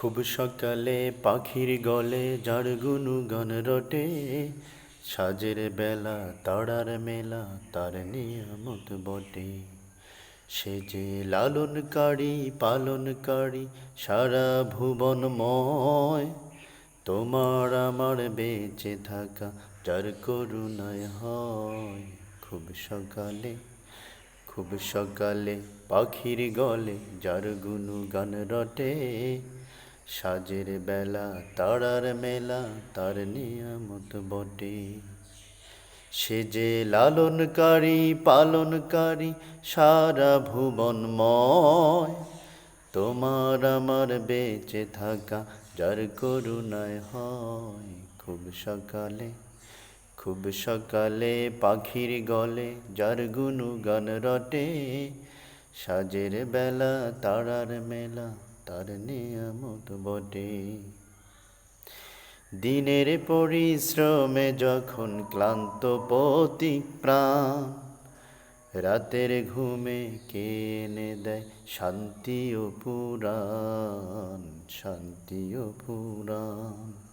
খুব সকালে পাখির গলে যার গুনু গান রটে। সাজের বেলা তারার মেলা তার নিয়ামত বটে। সে যে লালনকারী পালনকারী সারা ভুবনময়। তোমার আমার বেঁচে থাকা যার করুণায় হয়। খুব সকালে খুব সকালে পাখির গলে যার গুনু গান রটে। সাজের বেলা, তারার মেলা, তার নিয়ামত বটে। সে যে লালনকারী, পালনকারী, সারা ভুবনময়। তোমার আমার বেঁচে থাকা, যার করুণায় হয়। খুব সকালে খুব সকালে পাখির গলে, যার গুনু গান রটে। সাজের বেলা, তারার মেলা তার নিয়ামত বটে। দিনের পরিশ্রমে যখন ক্লান্ত পতি প্রাণ, রাতের ঘুমে কে এনে দেয় শান্তি ও পুরাণ, শান্তি ও পুরাণ।